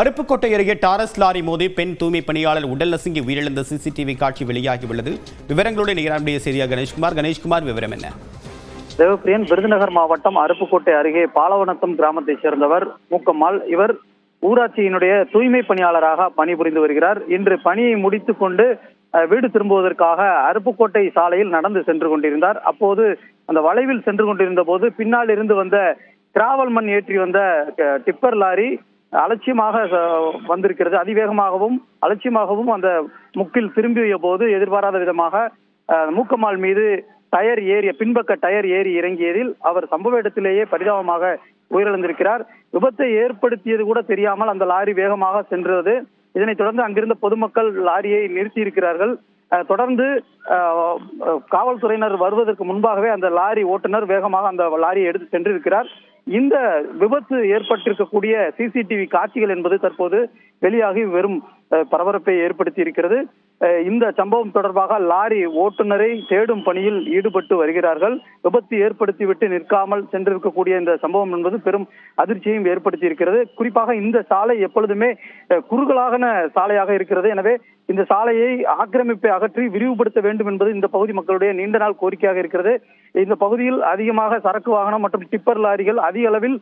அருப்புக்கோட்டை அருகே Taurus lorry மோதி பெண் தூய்மை பணியாளர் உடல் நசுங்கி உயிரிழந்த சிசிடிவி காட்சி வெளியாகியுள்ளது. விவரங்களுடன் நிகரானுடைய செய்தியாக கணேஷ்குமார். கணேஷ்குமார் விவரம் என்ன? தேவப்பிரியன் விருதுநகர் மாவட்டம் அருப்புக்கோட்டை அருகே பாலவனத்தம் கிராமத்தைச் சேர்ந்தவர் மூக்கம்மாள். இவர் ஊராட்சியினுடைய தூய்மை பணியாளராக பணிபுரிந்து வருகிறார். இன்று பணியை முடித்துக் கொண்டு வீடு திரும்புவதற்காக அருப்புக்கோட்டை சாலையில் நடந்து சென்று கொண்டிருந்தார். அப்போது அந்த வளைவில் சென்று கொண்டிருந்த போது பின்னால் இருந்து வந்த கிராவல் மண் ஏற்றி வந்த டிப்பர் லாரி அலட்சியமாக வந்திருக்கிறது. அதிவேகமாகவும் அலட்சியமாகவும் அந்த முக்கில் திரும்பிய போது எதிர்பாராத விதமாக அஹ், மூக்கம்மாள் மீது டயர் ஏறிய பின்பக்க டயர் ஏறி இறங்கியதில் அவர் சம்பவ இடத்திலேயே பரிதாபமாக உயிரிழந்திருக்கிறார். விபத்தை ஏற்படுத்தியது கூட தெரியாமல் அந்த லாரி வேகமாக சென்றது. இதனைத் தொடர்ந்து அங்கிருந்த பொதுமக்கள் லாரியை நிறுத்தி இருக்கிறார்கள் தொடர்ந்து காவல்துறையினர் வருவதற்கு முன்பாகவே அந்த லாரி ஓட்டுநர் வேகமாக அந்த லாரியை எடுத்து சென்றிருக்கிறார். இந்த விபத்து ஏற்பட்டிருக்கக்கூடிய சிசிடிவி காட்சிகள் என்பது தற்போது வெளியாகி வெறும் பரபரப்பை ஏற்படுத்தி இருக்கிறது. இந்த சம்பவம் தொடர்பாக லாரி ஓட்டுநரை தேடும் பணியில் ஈடுபட்டு வருகிறார்கள். விபத்து ஏற்படுத்திவிட்டு நிற்காமல் சென்றிருக்கக்கூடிய இந்த சம்பவம் என்பது பெரும் அதிர்ச்சியையும் ஏற்படுத்தி இருக்கிறது. குறிப்பாக இந்த சாலை எப்பொழுதுமே குறுகலான சாலையாக இருக்கிறது. எனவே இந்த சாலையை ஆக்கிரமிப்பை அகற்றி விரிவுபடுத்த வேண்டும் என்பது இந்த பகுதி மக்களுடைய நீண்ட நாள் கோரிக்கையாக இருக்கிறது. இந்த பகுதியில் அதிகமாக சரக்கு வாகனம் மற்றும் டிப்பர் லாரிகள் அதிக அளவில்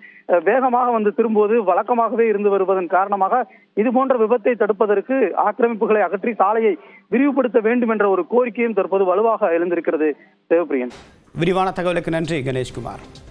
வேகமாக வந்து திரும்புவது வழக்கமாகவே இருந்து வருவதன் காரணமாக இது போன்ற விபத்தை தடுப்பதற்கு ஆக்கிரமிப்புகளை அகற்றி சாலையை விரிவுபடுத்த வேண்டும் என்ற ஒரு கோரிக்கையும் தற்போது வலுவாக எழுந்திருக்கிறது. தேவப்பிரியன். விரிவான தகவலுக்கு நன்றி கணேஷ்குமார்.